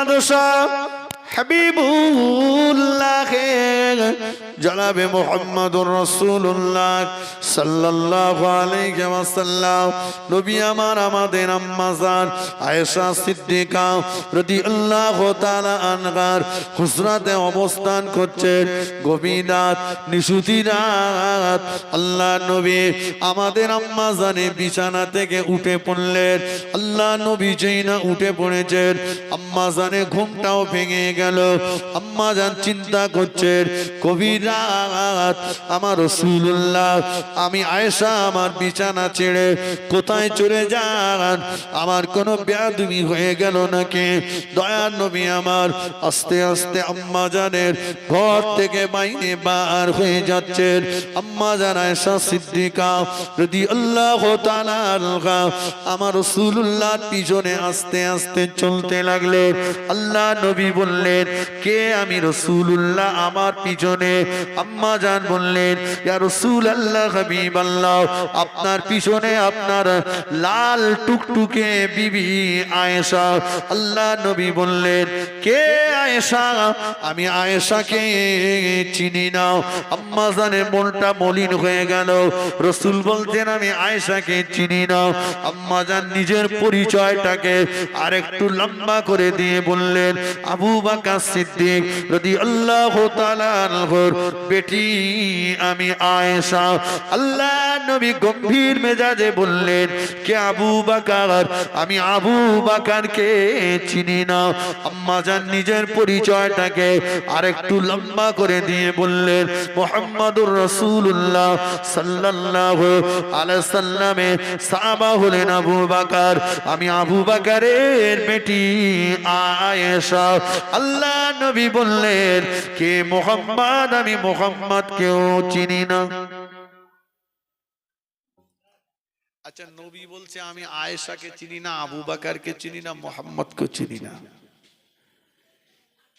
বাদশাহ হাবিবুল্লাহ জনাবে মোহাম্মদুর রসুল্লাহ সাল্লাল্লাহু আলাইহি ওয়াসাল্লাম। নবী আমার, আমাদের আম্মাজান আয়েশা সিদ্দিকা রাদিয়াল্লাহু তাআলা আনহার হুজরাতে অবস্থান করছেন নিশুতি রাত। আল্লাহ নবী আমাদের আম্মাজানে বিছানা থেকে উঠে পড়লেন। আল্লাহ নবী যেই না উঠে পড়েছেন আম্মাজানে ঘুমটাও ভেঙে গেল। আম্মাজান চিন্তা করছেন, গভীর রাত আমার রসুল্লাহ আমি আয়েশা, আমার বিছানা ছেড়ে কোথায় চলে যান? আমার কোনো ব্যাধমি হয়ে গেল নাকি? দয়ার নবী আমার আস্তে আস্তে আম্মা জানের ঘর থেকে বাইরে বার হয়ে যাচ্ছেন। আম্মা জান, আয়েশা সিদ্দিকা যদি আল্লাহ আমার রসুল্লাহর পিছনে আস্তে আস্তে চলতে লাগলেন। আল্লাহ নবী বললেন, কে আমি রসুল্লাহ আমার পিছনে আম্মা জান বললেন, ইয়া রসুল আল্লাহ হাবিব আল্লাহ আপনার পিছনে আপনার লাল টুকটুকে বিবি আয়েশা। আল্লাহ নবী বললেন, কে আয়েশা? আমি আয়েশাকে চিনি না। আম্মা জানের মনটা মলিন হয়ে গেল। রসুল বলছেন, আমি আয়েশাকে চিনি না। আম্মা জান নিজের পরিচয়টাকে আরেকটু লম্বা করে দিয়ে বললেন, আবু বাকা সিদ্দিক যদি আল্লাহ তালার বেটি, আমি আয়েশা। আল্লাহ নবী গম্ভীর মেজাজে বললেন, কে আবু বাকার? আমি আবু বাকারকে চিনি না। আম্মা জান নিজের পরিচয়টাকে আরেকটু লম্বা করে দিয়ে বললেন, মোহাম্মদুর রসুল্লাহ সাল্লাল্লাহু আলাইহি সাল্লামে সাহাবা হলেন আবু বাকার। আমি আবু বাকারের বেটি আয়েশা। আল্লাহ নবী বললেন, কে মোহাম্মদ? আমি মোহাম্মদ কেউ চিনি না। আচ্ছা নবী বলছে, আমি আয়েশাকে চিনি না, আবু বাকারকে চিনি না মোহাম্মদকে চিনি না।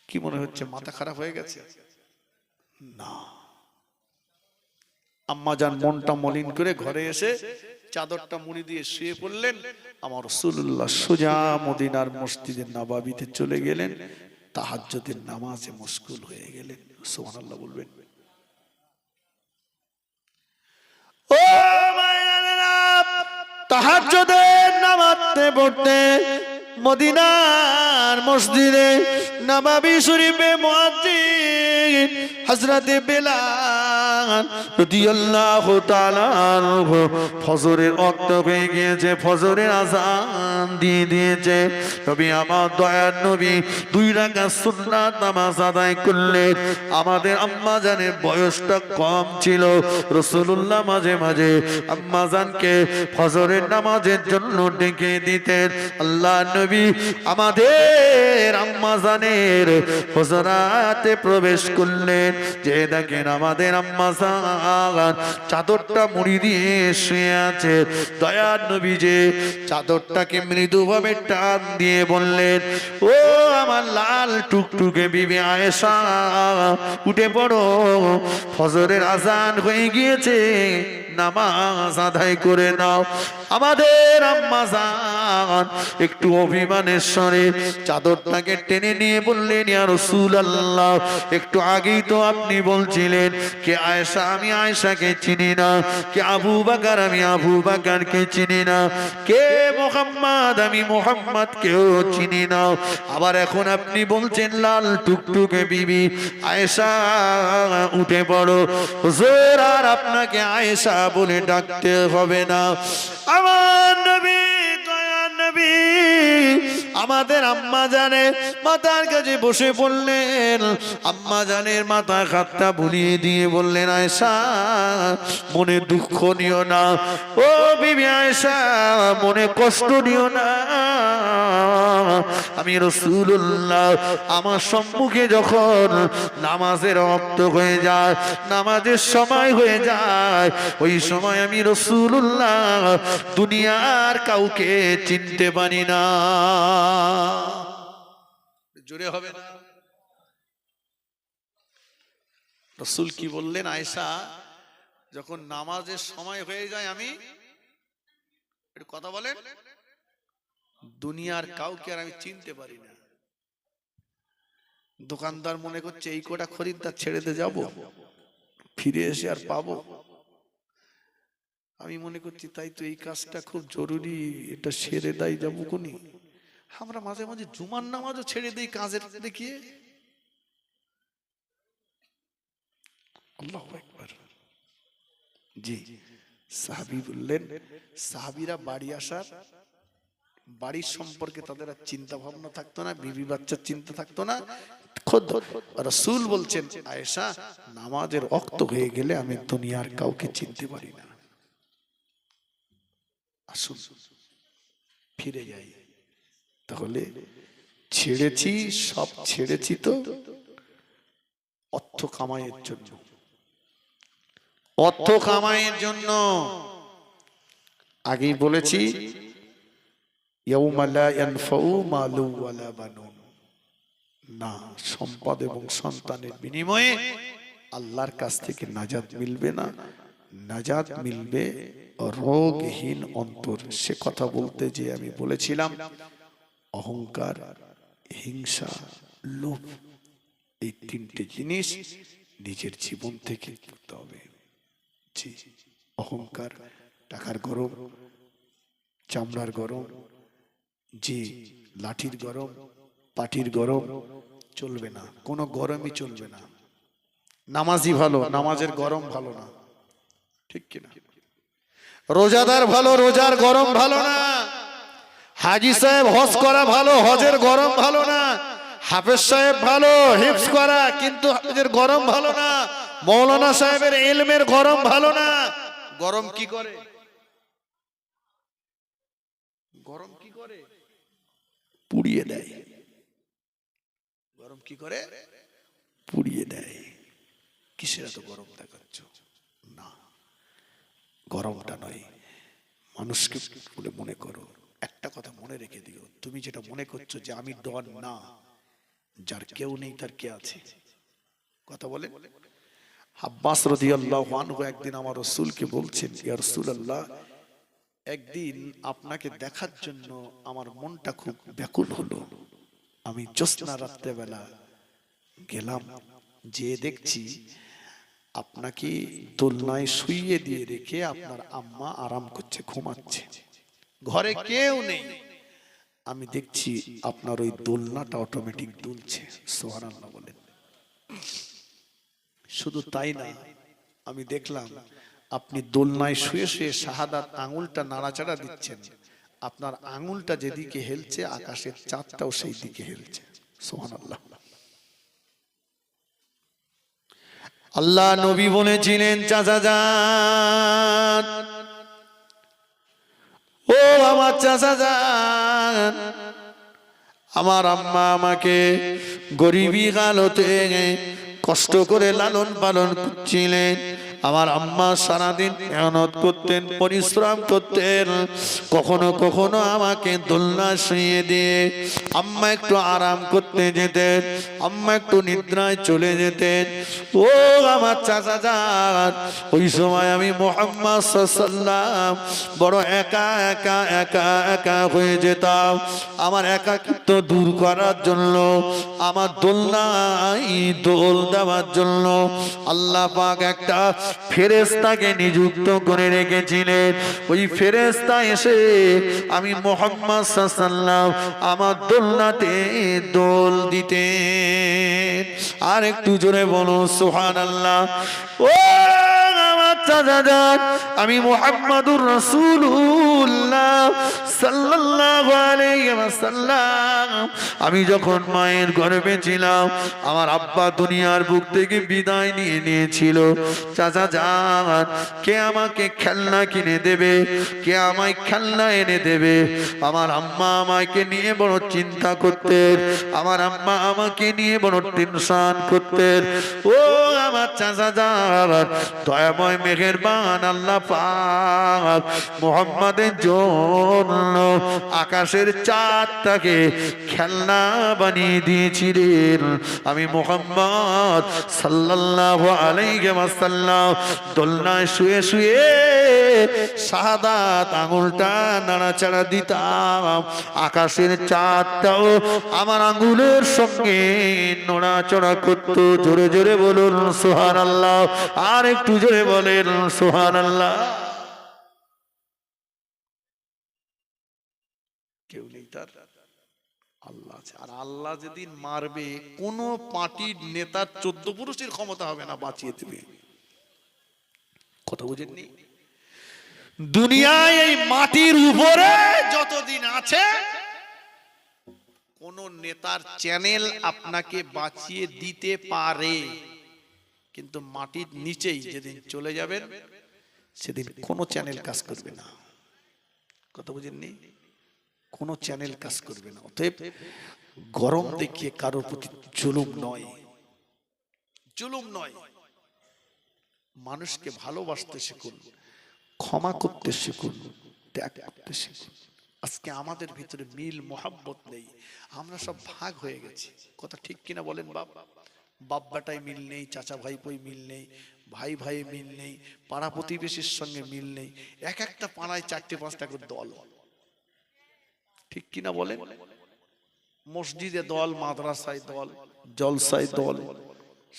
কি মনে হচ্ছে, মাথা খারাপ হয়ে গেছে? না। আম্মা যান মনটা মলিন করে ঘরে এসে চাদরটা মুড়ি দিয়ে শুয়ে পড়লেন। আমার রসুল্লাহ সোজা মদিনার মসজিদের নবাবিতে চলে গেলেন। তাহাজ্জুদের নামাজে মুশকুল হয়ে গেলেন সুবহানাল্লাহ বলবেন। ও মায়েরা, তাহাজ্জুদের পড়তে মসজিদে নবাবি শরীফে মুয়াজ্জিন হযরতে বেলাল ফজরের দুই নামাজ আদায় আমাদের আম্মা জানের বয়সটা কম ছিল। রাসূলুল্লাহ মাঝে মাঝে আম্মা জানকে ফজরের নামাজের জন্য ডেকে দিতেন। আল্লাহ নবী, আমাদের আম্মা জানের হজরাতে প্রবেশ করলেন। যে দেখেন আমাদের আম্মা চাদরটা মুড়ি দিয়ে শুয়ে আছে। দয়ার নবী যে চাদরটাকে মৃদুভাবে টান দিয়ে বললেন, ও আমার লাল টুকটুকে বিবি আয়েশা, উঠে পড়ো, ফজরের আজান হয়ে গিয়েছে। নামাজ আদায় করে নাও। আমাদের আম্মা জান একটু অভিমানের স্বরে চাদরটাকে টেনে নিয়ে বললেন, ইয়া রাসূলুল্লাহ, একটু আগেই তো আপনি বলছিলেন কে আয়েশা, আমি আয়েশাকে চিনি না, কে আবু বাকার, আমি আবু বাকারকে চিনি না, কে মোহাম্মদ, আমি মোহাম্মদ কেউ চিনি না। আবার এখন আপনি বলছেন, লাল টুকটুকে বিবি, আয়েশা, উঠে পড়ো। হুজুর, আর আপনাকে আয়েশা বলে ডাকতে হবে না। আমার নবী দয়ার নবী আমাদের আম্মা জানে, মাতার কাছে বসে পড়লেন আম্মা জানের মাথা খাতটা বুলিয়ে দিয়ে বললেন আয়সা মনে দুঃখ নিও না। ও বিবি আয়সা মনে কষ্ট নিও না। আমি রসুল্লাহ আমার সম্মুখে যখন নামাজের রক্ত হয়ে যায়, নামাজের সময় হয়ে যায়, ওই সময় আমি রসুল্লাহ দুনিয়ার কাউকে চিনতে পারি না। জোরে হবে না। রসুল কি বললেন আয়সা যখন নামাজের সময় হয়ে যায়, আমি একটু কথা বলেন? দুনিয়ার কাউকে আর আমি চিনতে পারি না। দোকানদার মনে করছে, এই কোটা খরিদ্দার ছেড়ে দিয়ে যাব, ফিরে এসে আর পাবো। আমি মনে করছি, তাই তো এই কাজটা খুব জরুরি, এটা সেরে দেয় যাব কোনি আমরা মাঝে মাঝে জুমার নামাজও ছেড়ে দিই, কাজের দেখিয়ে। আল্লাহু আকবার। জি, সাহাবি বললেন, সাহাবিরা বাড়ি আসার, বাড়ির সম্পর্কে তাদের আর চিন্তা ভাবনা থাকতো না, বিবি বাচ্চার চিন্তা থাকতো না। রসুল বলছেন, আয়েশা, নামাজের অক্ত হয়ে গেলে আমি দুনিয়ার কাউকে চিনতে পারি না। আসুন, ফিরে যাই। তাহলে ছেড়েছি, সব ছেড়েছি তো অর্থ কামাইয়ের জন্য। অর্থ কামাইয়ের জন্য। আগেই বলেছি। না, সম্পদ এবং সন্তানের বিনিময়ে আল্লাহর কাছ থেকে নাজাত মিলবে না। নাজাত মিলবে রোগহীন অন্তর। সে কথা বলতে যে আমি বলেছিলাম অহংকার, হিংসা, লোভ, এই তিনটে জিনিস নিজের জীবন থেকে করতে হবে। জি, অহংকার, টাকার গরম, চামড়ার গরম, জি, লাঠির গরম, পাটির গরম, চলবে না, কোনো গরমই চলবে না। নামাজি ভালো, নামাজের গরম ভালো না, ঠিক কিনা? রোজাদার ভালো, রোজার গরম ভালো না। হাজি সাহেব, হজ করা ভালো, হজের গরম ভালো না। হাফেজ সাহেব ভালো হিপস করা, কিন্তু হাফেজের গরম ভালো না। মৌলানা সাহেবের এলমের গরম ভালো না। গরম কি করে? গরম কি করে? পুড়িয়ে দেয়। গরম কি করে? পুড়িয়ে দেয়। কিসের এত গরম দেখাচ্ছ? না, গরমটা নয়। মানুষকে বলে মনে করো একটা কথা মনে রেখে দিও। তুমি যেটা মনে করছ যে আমি ডন না, যার কেউ নেই, তার কে আছে? কথা বলে? আব্বাস রাদিয়াল্লাহু আনহু একদিন আমার রাসূলকে বলছেন, ইয়া রাসূলুল্লাহ, একদিন আপনাকে দেখার জন্য আমার মনটা খুব ব্যাকুল হলো। আমি জ্যোৎস্না রাত্রেবেলা গেলাম যে দেখছি আপনাকে দোলনায় শুইয়ে দিয়ে রেখে আপনার আম্মা আরাম করছে, ঘুমাচ্ছে। ঘরে কেউ নেই। আমি দেখছি আপনার ওই দোলনাটা অটোমেটিক দুলছে সোহান আল্লাহ বলেন। শুধু তাই না আমি দেখলাম আপনি দোলনায় শুয়ে শুয়ে শাহাদাত আঙুলটা নাড়াচাড়া দিচ্ছেন। আপনার আঙুলটা যেদিকে হেলছে আকাশের চাঁদটাও সেই দিকে হেলছে। সোহান আল্লাহ আল্লাহ নবী বলেছিলেন চাচা যান চাচা। যান আমার আম্মা আমাকে গরিবী কালতে কষ্ট করে লালন পালন করছিলেন। আমার আম্মা সারাদিন মেহনত করতেন, পরিশ্রম করতেন, কখনো কখনো আমাকে দোলনা শুয়ে দিয়ে আম্মা একটু আরাম করতে যেতেন, আম্মা একটু নিদ্রায় চলে যেতেন। ও আমার চাচা যান, ওই সময় আমি মোহাম্মদ সাল্লাম বড় একা একা একা একা হয়ে যেতাম। আমার একাকিত্ব দূর করার জন্য, আমার দোলনাই দোল দেওয়ার জন্য আল্লাহ পাক একটা ফেরেস্তাকে নিযুক্ত করে রেখেছিলেন। ওই ফেরেস্তা এসে, আমি মোহাম্মদ সাল্লাম আমার দোলনাতে দোল দিতে আর একটু জোরে বলো সোহান আল্লাহ ও আমি মোহাম্মদুর রসুল্লাহ আমি যখন মায়ের গর্ভে ছিলাম, আমার আব্বা দুনিয়ার বুক থেকে বিদায় নিয়ে নিয়েছিল। চাচা যান কে আমাকে খেলনা কিনে দেবে? কে আমায় খেলনা এনে দেবে? আমার আম্মা আমাকে নিয়ে বড় চিন্তা করতেন। আমার আম্মা আমাকে নিয়ে বড় টেনশন করতেন। ও আমার চাচা যান দয়াময় মেঘের বান আল্লাহ পাক মোহাম্মদের জন্য আকাশের চাঁদটাকে খেলনা বানিয়ে দিয়েছিলেন। আমি মোহাম্মদ সাল্লাল্লাহু আলাইহি ওয়াসাল্লাম দোলনায় শুয়ে শুয়ে শাহাদাত আঙুলটা নাড়াচাড়া দিতাম। আকাশের চাঁদটাও আমার আঙুলের সঙ্গে নড়াচড়া করত। জোরে জোরে বলুন সোহান আল্লাহ আর একটু জোরে বলেন সোহান আল্লাহ কেউ নেই তার। আল্লাহ আর আল্লাহ যেদিন মারবে, কোন পার্টির নেতার চোদ্দ পুরুষের ক্ষমতা হবে না, বাঁচিয়ে দেবে। কথা দুনিয়ায় এই মাটির উপরে যতদিন আছে, কোন নেতার চ্যানেল আপনাকে বাঁচিয়ে দিতে পারে। কিন্তু মাটির নিচেই যেদিন চলে যাবেন, সেদিন কোনো চ্যানেল কাজ করবে না। কথা বুঝেননি? কোনো চ্যানেল কাজ করবে না। অতএব গরম দেখিয়ে কারোর প্রতি জুলুম নয়। জুলুম নয়। মানুষকে ভালোবাসতে শিখুন, ক্ষমা করতে শিখুন, ত্যাগ করতে শিখুন। আজকে আমাদের ভিতরে মিল, মোহাব্বত নেই। আমরা সব ভাগ হয়ে গেছি। কথা ঠিক কিনা বলেন বাপ? বাপ বেটায় মিল নেই, চাচা ভাইপোই মিল নেই, ভাই ভাই মিল নেই, পাড়া প্রতিবেশীর সঙ্গে মিল নেই, এক একটা পাড়ায় চারটে পাঁচটা করে দল। ঠিক কিনা বলে মসজিদে দল, মাদ্রাসায় দল, জলসায় দল,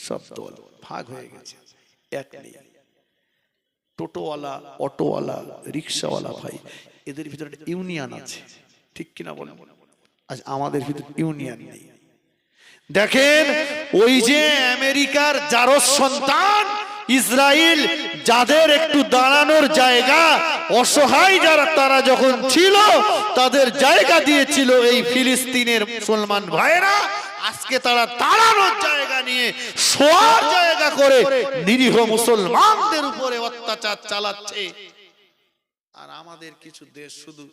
সব দল ভাগ হয়ে গেছে, এক নেই। টোটোওয়ালা, অটোওয়ালা, রিক্সাওয়ালা ভাই, এদের ভিতরে ইউনিয়ন আছে, ঠিক কিনা বলেন? আজ আমাদের ভিতরে ইউনিয়ন নেই। দেখেন, ওই যে আমেরিকার জারস সন্তান ইসরায়েল যাদের একটু দাঁড়ানোর জায়গা, অসহায় যারা, তারা যখন ছিল, তাদের জায়গা দিয়েছিল এই ফিলিস্তিনের মুসলমান ভাইরা আজকে তারা দাঁড়ানোর জায়গা নিয়ে, শোয়ার জায়গা করে নিরীহ মুসলমানদের উপরে অত্যাচার চালাচ্ছে। আর আমাদের কিছু দেশ শুধু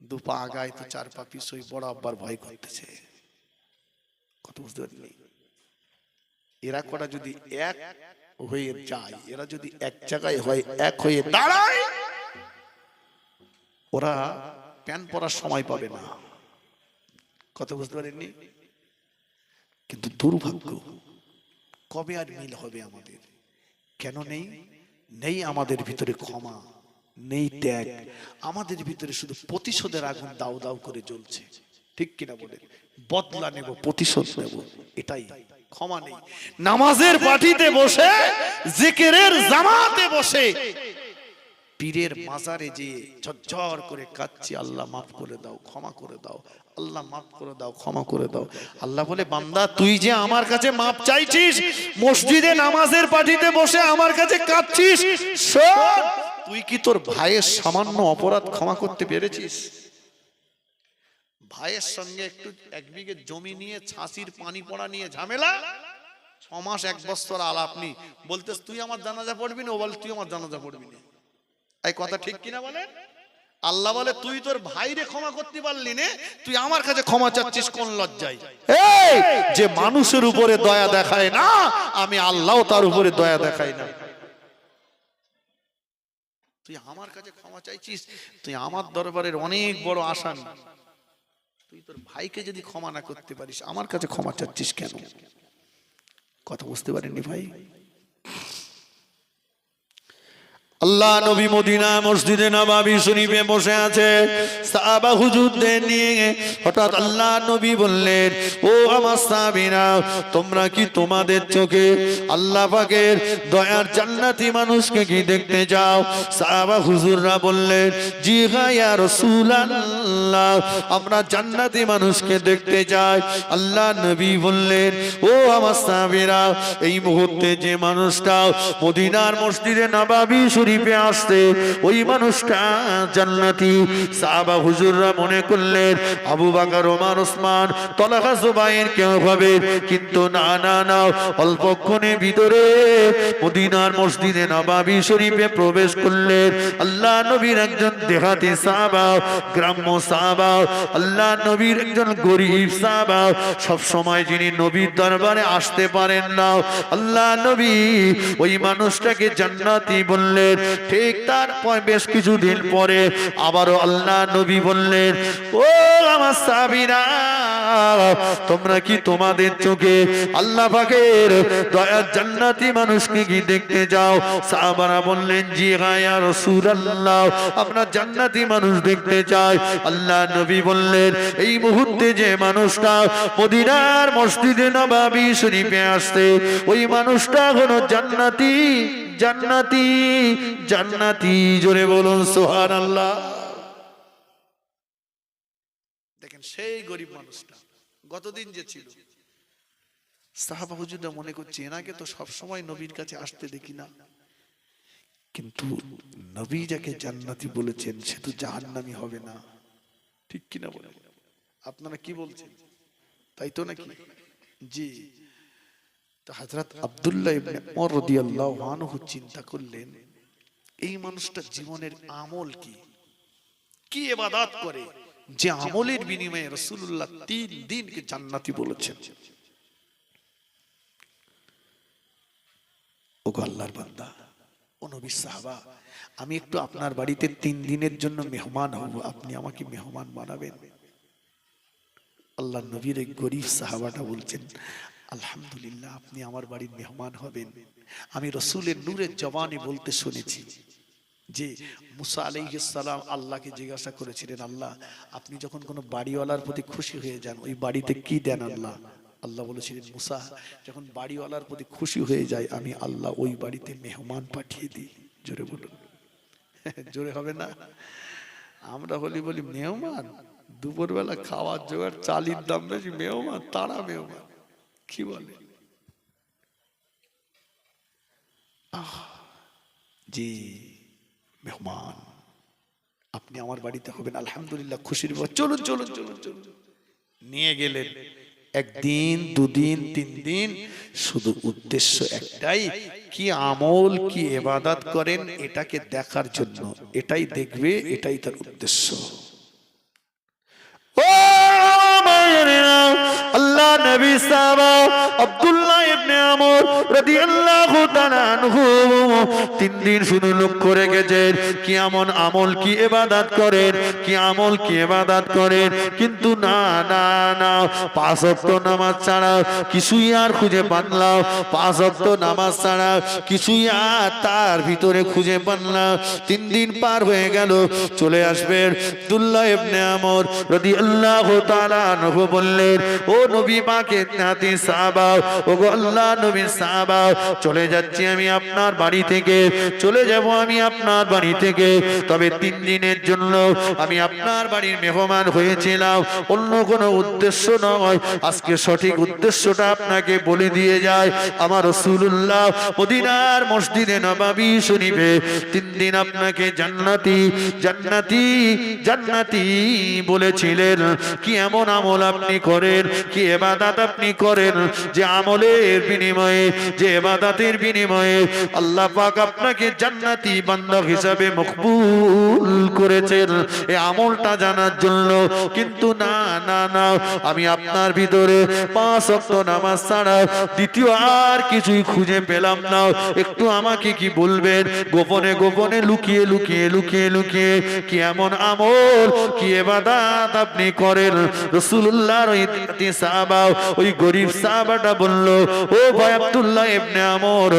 দুপা আগায় তো চার পা পিছই বড় আব্বার ভয় করতেছে। কত বুঝতে পারিনি এরা কটা যদি এক হয়ে যায়, এরা যদি এক জায়গায় হয়, এক হয়ে দাঁড়ায়, ওরা প্যান পরার সময় পাবে না। কত বুঝতে পারেননি কিন্তু দুর্ভাগ্য, কবে আর মিল হবে আমাদের? কেন নেই? নেই আমাদের ভিতরে ক্ষমা, নেই ত্যাগ। আমাদের ভিতরে শুধু প্রতিশোধের আগুন দাও দাও করে জ্বলছে। ঠিক কিনা বলে বদলা নেব প্রতিশোধ নেব এটাই। ক্ষমা নেই। নামাজের পাটিতে বসে জিকিরের জামাতে বসে। পীরের মাজারে যে ঝরঝর করে কাচ্ছি আল্লাহ মাফ করে দাও ক্ষমা করে দাও আল্লাহ মাফ করে দাও ক্ষমা করে দাও। আল্লাহ বলে বান্দা তুই যে আমার কাছে মাপ চাইছিস মসজিদে নামাজের পাটিতে বসে আমার কাছে কাঁদছিস তুই কি তোর ভাইয়ের সামান্য অপরাধ ক্ষমা করতে পেরেছিস? ভাইয়ের সঙ্গে একটু এক বিঘে জমি নিয়ে ছাসির পানি পড়া নিয়ে ঝামেলা? ছ মাস, এক বছর আলাপ নি বলতেস তুই আমার জানাজা পড়বি না? ও বলে, তুই আমার জানাজা পড়বি না। এই কথা ঠিক কিনা বলে? আল্লাহ বলে, তুই তোর ভাইরে ক্ষমা করতে পারলি নে? তুই আমার কাছে ক্ষমা চাচ্ছিস কোন লজ্জায়? এই, যে মানুষের উপরে দয়া দেখায় না, আমি আল্লাহ তার উপরে দয়া দেখাই না। তুই আমার কাছে ক্ষমা চাইছিস? তুই আমার দরবারের অনেক বড় আসামি। তুই তোর ভাইকে যদি ক্ষমা না করতে পারিস, আমার কাছে ক্ষমা চাচ্ছিস কেন? কথা বুঝতে পারেননি ভাই। আল্লাহ নবী মদিনা মসজিদে নবাবি শরীফে বসে আছে। সাহাবা হুজুরদের নিয়ে হঠাৎ আল্লাহ নবী বললেন, ও আমার সাহাবীরা, তোমরা কি তোমাদের চোখে আল্লাহ পাকের দয়ার জান্নাতি মানুষকে কি দেখতে যাও সাহাবা হুজুররা বললেন, জি হ্যাঁ ইয়া রাসূলুল্লাহ, আমরা জান্নাতি মানুষকে দেখতে যাই আল্লাহ নবী বললেন, ও আমার সাহাবীরা, এই মুহূর্তে যে মানুষটা মদিনার মসজিদে নবাবি শরীফে আসতে ওই মানুষটা জান্নাতি। সাহাবা হুজুররা মনে করলেন, আবু বাকর, ওমর, ওসমান, তলাহা, জুবাইর কেউ হবে? কিন্তু না না না অল্পক্ষণে ভিতরে মদিনার মসজিদে নবাবি শরীফে প্রবেশ করলেন। আল্লাহ নবীর একজন দেহাতি সাহাবা, গ্রাম্য সাহাবা, আল্লাহ নবীর একজন গরিব সাহাবা। সব সময় যিনি নবীর দরবারে আসতে পারেন না, আল্লাহ নবী ওই মানুষটাকে জান্নাতি বললেন। ঠিক তারপর বেশ কিছুদিন পরে আবারও আল্লাহ নবী বললেন, ও আমার সাবিরা, তোমরা কি তোমাদের চোখে আল্লাহ পাকের দয়ার জান্নাতি মানুষকে কি দেখতে যাও সাহাবারা বললেন, জি হ্যাঁ ইয়া রাসূলুল্লাহ, আমরা জান্নাতি মানুষ দেখতে চাই। আল্লাহ নবী বললেন, এই মুহূর্তে যে মানুষটা মদিনার মসজিদে নবাবী শরীফে আসছে, ওই মানুষটা হলো জান্নাতি জান্নাতি জান্নাতি, জোরে বলুন সুবহানাল্লাহ। দেখেন, সেই গরিব মানুষটা গতদিন যে ছিল, সাহাবা হুজুররা মনে করছে, এনাকে তো সবসময় নবীর কাছে আসতে দেখি না। কিন্তু নবী যাকে জান্নাতি বলেছেন, সে তো জাহান্নামি হবে না। ঠিক কিনা বলে আপনারা কি বলছেন? তাই তো নাকি? জি। আব্দুল্লাহ চিন্তা করলেন, এই মানুষটা জীবনের আমল কি? কি করে যে আমলের বিনিময়ে তিন দিনকে জান্নাতি বলেছেন? আল্লাহর বান্দা সাহাবা, আমি একটু আপনার বাড়িতে তিন দিনের জন্য মেহমান হব, আপনি আমাকে মেহমান বানাবেন। আল্লাহ নবীর এই গরিব সাহাবাটা বলছেন আলহামদুলিল্লাহ, আপনি আমার বাড়ির মেহমান হবেন। আমি রসুলের নূরের জবানে বলতে শুনেছি যে মুসা আলাইহিসসালাম আল্লাহকে জিজ্ঞাসা করেছিলেন, আল্লাহ, আপনি যখন কোনো বাড়িওয়ালার প্রতি খুশি হয়ে যান, ওই বাড়িতে কি দেন আল্লাহ? আল্লাহ বলেছিলেন, মুসা, যখন বাড়িওয়ালার প্রতি খুশি হয়ে যায়, আমি আল্লাহ ওই বাড়িতে মেহমান পাঠিয়ে দিই। জোরে বলুন। জোরে হবে না? আমরা হলি বলি, মেহমান, দুপুরবেলা খাওয়ার জোগাড়, চালির দাম বেশি, মেহমান, তারা মেহমান। কি বলে? জি মেহমান, আপনি আমার বাড়িতে হবেন, আলহামদুলিল্লাহ খুশির চলুন চলুন চলুন চলুন। নিয়ে গেলেন একদিন, দুদিন, তিন দিন শুধু উদ্দেশ্য একটাই, কি আমল, কি এবাদাত করেন, এটাকে দেখার জন্য। এটাই দেখবে, এটাই তার উদ্দেশ্য। নবী সাহাবা আব্দুল্লাহ ইবনে আমর রাদিয়াল্লাহু তিন দিন শুধু লক্ষ্য রেখেছেন, কি এমন আমল কি ইবাদত করেন, কি আমল কি ইবাদত করেন, কিন্তু না না না, পাঁচ নামাজ ছাড়া কিছুই আর খুঁজে পানলাম পাঁচ ওয়াক্ত নামাজ ছাড়া কিছুই আর তার ভিতরে খুঁজে পানলাম তিন দিন পার হয়ে গেল, চলে আসবেন ইবনে আমর রাদিয়াল্লাহু তাআলা বললেন, ও নবী পাকের নাতি সাহাবা ও গো আল্লাহ নবী সাহাবা, চলে যাচ্ছি আমি আপনার বাড়ি থেকে চলে যাব, আমি আপনার বাড়ি থেকে। তবে তিন দিনের জন্য আমি আপনার বাড়ির মেহমান হয়েছিলাম। অন্য কোনো উদ্দেশ্য নয়। আজকে সঠিক উদ্দেশ্যটা আপনাকে বলে দিয়ে যায়, আমার রসুল্লাহ মদিনার মসজিদে নবাবি শরীফে। তিন দিন আপনাকে জান্নাতি জান্নাতি জান্নাতি বলেছিলেন। কি এমন আমল আপনি করেন, কি এবাদাত আপনি করেন, যে আমলের বিনিময়ে, যে এবাদাতের বিনিময়ে আল্লাহ পাক আপনাকে জান্নাতি বান্দা হিসাবে মকবুল করেছেন। এই আমলটা জানার জন্য কিন্তু না না না, আমি আপনার ভিতরে পাঁচ অক্ট নামাজ ছাড়া দ্বিতীয় আর কিছুই খুঁজে পেলাম না। একটু আমাকে কি বলবেন? গোপনে গোপনে লুকিয়ে লুকিয়ে লুকিয়ে লুকিয়ে কি এমন আমল, কি এবাদাত আপনি করেন? রসুল্লাহর ওই ওই গরিব সাহাবাটা বলল, ও ভাই আব্দুল্লাহ ইবনে আমর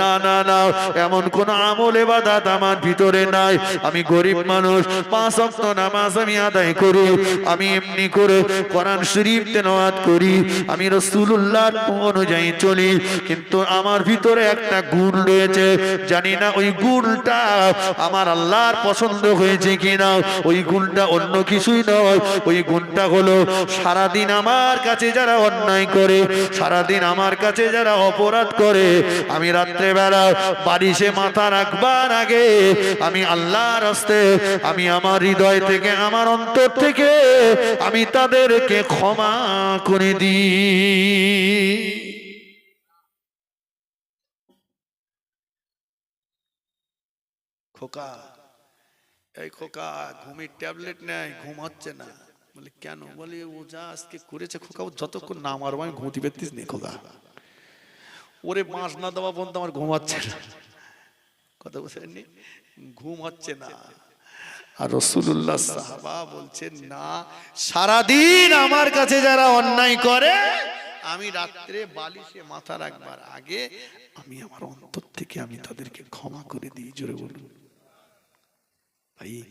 না না না, এমন কোন আমল এবাদাত আমার ভিতরে নাই। আমি গরিব মানুষ, পাঁচ ওয়াক্ত নামাজ আমি আদায় করি, আমি এমনি করে কোরআন শরীফ তেলাওয়াত করি, আমি রাসূলুল্লাহর অনুযায়ী চলি। কিন্তু আমার ভিতরে একটা গুণ রয়েছে, জানি না ওই গুণটা আমার আল্লাহর পছন্দ হয়েছে কিনা, ওই গুণটা অন্য কিছুই নয়, ওই গুণটা হলো সারাদিন আমার কাছে যারা অন্যায় করে, সারাদিন আমার কাছে যারা অপরাধ করে, আমি রাত্রে বেলা বাড়িতে মাথা রাখবার আগে আমি আল্লাহর হস্তে, আমি আমার হৃদয় থেকে, আমার অন্তর থেকে আমি তাদেরকে ক্ষমা করে দিই। খোকা, এই খোকা, ঘুমের ট্যাবলেট নেয়, ঘুম হচ্ছে না। বলে, কেন? বলে, ও যা আজকে করেছে খোকা, ও যতক্ষণ না মারবো, আমি ঘুমতি পেতিস নে খোকা। ওরে বাঁশ না দেওয়া পর্যন্ত আমার ঘুম হচ্ছে না। কথা বুঝেননি? ঘুম হচ্ছে না। আর রসুল্লাহ সাহাবা বলছেন, না, সারাদিন আমার কাছে যারা অন্যায় করে, আমি রাত্রে বালিশে মাথা রাখবার আগে আমি আমার অন্তর থেকে আমি তাদেরকে ক্ষমা করে দিই, জোরে বলুন। ভাই,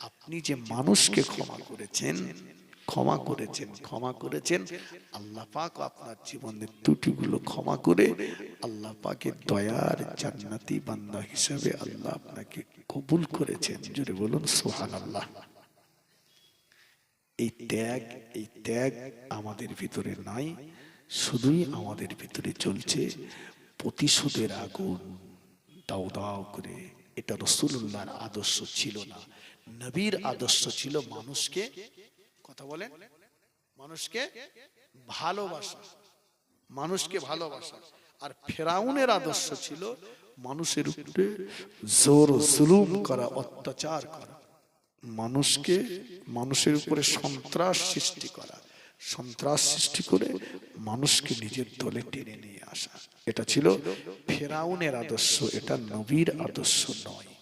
আপনি যে মানুষকে ক্ষমা করেছেন ক্ষমা করেছেন ক্ষমা করেছেন। আল্লাহ পাক আপনার জীবনের ত্রুটিগুলো ক্ষমা করে আল্লাহ পাকের দয়ার জান্নাতি বান্দা হিসাবে আল্লাহ আপনাকে কবুল করেছেন। জোরে বলুন সোহান আল্লাহ এই ত্যাগ এই ত্যাগ আমাদের ভিতরে নাই, শুধুই আমাদের ভিতরে চলছে। প্রতিশোধের আগুন, দাও দাও করে। এটা রসুল্লাহর আদর্শ ছিল না। নবীর আদর্শ ছিল মানুষকে কথা বলেন। মানুষকে ভালোবাসা মানুষকে ভালোবাসা। আর ফেরাউনের আদর্শ ছিল মানুষের উপরে জোর জুলুম করা, অত্যাচার করা। মানুষকে, মানুষের উপরে সন্ত্রাস সৃষ্টি করা। সন্ত্রাস সৃষ্টি করে মানুষকে নিজের দলে টেনে নিয়ে আসা। এটা ছিল ফেরাউনের আদর্শ, এটা নবীর আদর্শ নয়।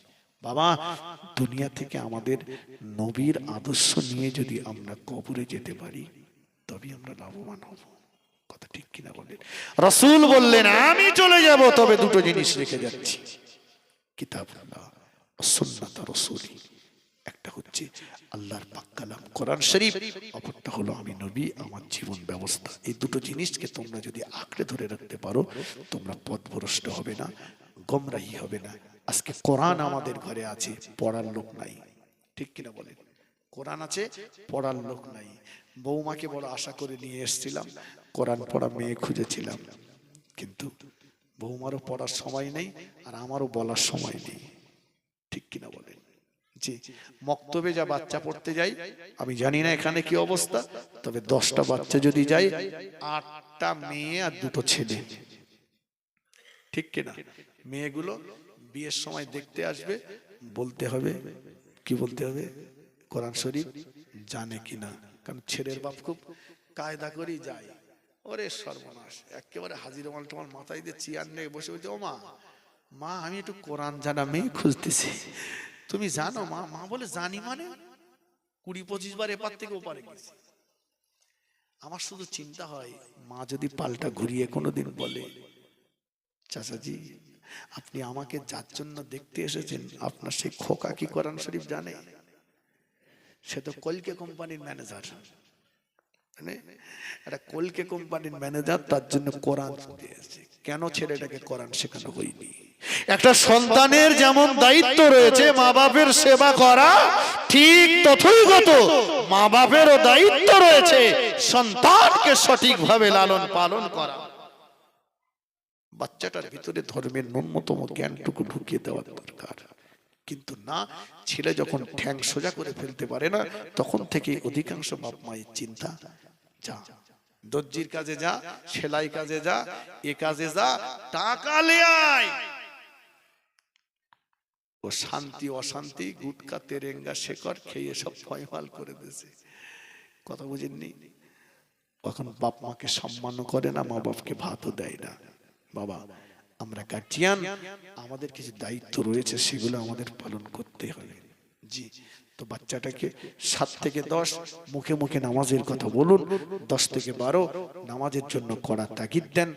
বাবা, দুনিয়া থেকে আমাদের নবীর আদর্শ নিয়ে যদি আমরা কবরে যেতে পারি তবে আমরা লাভবান হব। কথা ঠিক কিনা বলেন? রসুল বললেন, আমি চলে যাব, তবে দুটো জিনিস রেখে যাচ্ছি। কিতাব সুন্নাত রসুলি। একটা হচ্ছে আল্লাহর পাক কালাম, কোরআন শরীফ। অপরটা হলো, আমি নবী, আমার জীবন ব্যবস্থা। এই দুটো জিনিসকে তোমরা যদি আঁকড়ে ধরে রাখতে পারো, তোমরা পথভ্রষ্ট হবে না, গমরাহি হবে না। আজকে কোরআন আমাদের ঘরে আছে, পড়ার লোক নাই। ঠিক কিনা বলেন? কোরআন আছে, পড়ার লোক নাই। বৌমাকে বড় আশা করে নিয়ে এসেছিলাম, কোরআন পড়া মেয়ে খুঁজেছিলাম। কিন্তু বৌমারও পড়ার সময় নেই আর আমারও বলার সময় নেই। ঠিক কিনা বলেন? জি, মক্তবে যা বাচ্চা পড়তে যাই, আমি জানি না এখানে কি অবস্থা, তবে দশটা বাচ্চা যদি যায়, আটটা মেয়ে আর দুটো ছেলে। ঠিক কিনা? মেয়েগুলো বিয়ের সময় দেখতে আসবে, বলতে হবে, কি বলতে হবে? কোরআন শরীফ জানে কিনা? কারণ ছেলের বাপ খুব কায়দা করেই যায়। ওরে সর্বনাশ, একেবারে হাজির মাল তোমার মাথায় দিয়ে চেয়ার নিয়ে বসে বলছে ও মা মা, আমি একটু কোরআন জানা মেয়ে খুঁজতেছি। তুমি জানো, মা মা বলে জানি মানে? কুড়ি পঁচিশ বার এপার থেকে ওপারে গেছি। আমার শুধু চিন্তা হয়, মা যদি পাল্টা ঘুরিয়ে কোনোদিন বলে, চাচাজি আপনি আমাকে যার জন্য দেখতে এসেছেন, আপনার সেই খোকা কি কোরআন শরীফ জানে? সে তো কলকে কোম্পানির ম্যানেজার। মানে একটা কলকে কোম্পানির ম্যানেজার তার জন্য কোরআন কেন ছেলেটাকে কোরআন শেখানো একটা সন্তানের যেমন দায়িত্ব রয়েছে মা বাপের সেবা করা, ঠিক তথৈগত মা বাপেরও দায়িত্ব রয়েছে সন্তানকে সঠিকভাবে লালন পালন করা। বাচ্চাটার ভিতরে ধর্মের ন্যূনতম জ্ঞানটুকু ঢুকিয়ে দেওয়া দরকার। কিন্তু না, ছেলে যখন ঠ্যাং সোজা করে ফেলতে পারে না, তখন থেকে অধিকাংশ বাপ মায়ের চিন্তা, যা, দর্জির কাজে যা, সেলাই কাজে যা, এ কাজে যা, টাকা ও শান্তি, অশান্তি, গুটকা, তেরেঙ্গা শেকর খেয়ে সব ফয়মাল করে দিয়েছে। কথা বুঝেননি? এখন বাপ মাকে সম্মান করে না, মা বাপকে ভাতও দেয় না। বাবা আমরা গার্জিয়ান আমাদের কিছু দায়িত্ব রয়েছে সেগুলো আমাদের পালন করতে হবে। জি। তো বাচ্চাটাকে সাত থেকে দশ মুখে মুখে নামাজের কথা বলুন, দশ থেকে বারো নামাজের জন্য কড়া তাগিদ দেন।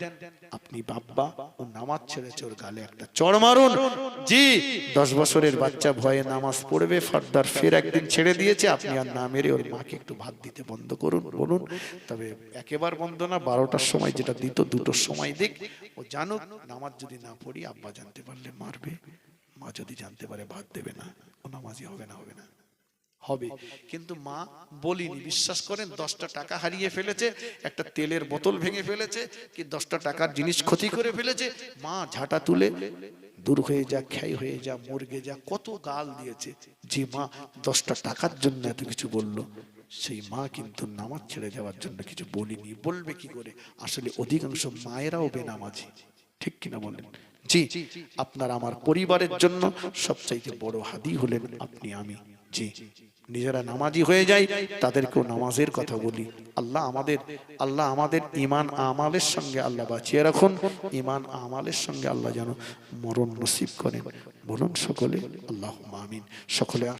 আপনি বাব্বা ও নামাজ ছেড়ে চোর গালে একটা চড় মারুন। জি, দশ বছরের বাচ্চা ভয়ে নামাজ পড়বে, ফার্দার ফের একদিন ছেড়ে দিয়েছে, আপনি আর না মেরে ওর মাকে একটু ভাত দিতে বন্ধ করুন, বলুন। তবে একেবার বন্ধ না, বারোটার সময় যেটা দিত, দুটোর সময় দিক। ও জানুক, নামাজ যদি না পড়ি, আব্বা জানতে পারলে মারবে, মা যদি জানতে পারে ভাত দেবে না। ও নামাজি হবে না হবে না। হবে। কিন্তু মা বলিনি, বিশ্বাস করেন, দশটা টাকা হারিয়ে ফেলেছে, একটা তেলের বোতল ভেঙে ফেলেছে, কি দশটা টাকার জিনিস ক্ষতি করে ফেলেছে। মা ঝাঁটা তুলে, দূর হয়ে যা খেই হয়ে যা, মুরগে যা, কত গাল দিয়েছে। যে মা দশটা টাকার জন্য এত কিছু বলল, সেই মা কিন্তু নামাজ ছেড়ে যাওয়ার জন্য কিছু বলিনি। বলবে কি করে? আসলে অধিকাংশ মায়েরাও বেনামাজি। ঠিক কিনা বলেন? জি, আপনার আমার পরিবারের জন্য সবচাইতে বড় হাদি হলেন আপনি, আমি। জি। নিজেরা নামাজি হয়ে যায় তাদেরকেও নামাজের কথা বলি। আল্লাহ আমাদের আল্লাহ আমাদের ইমান আমালের সঙ্গে আল্লাহ বাঁচিয়ে রাখুন ইমান আমালের সঙ্গে আল্লাহ যেন মরণ নসিব করেন। বলুন সকলে আল্লাহ আমিন। সকলে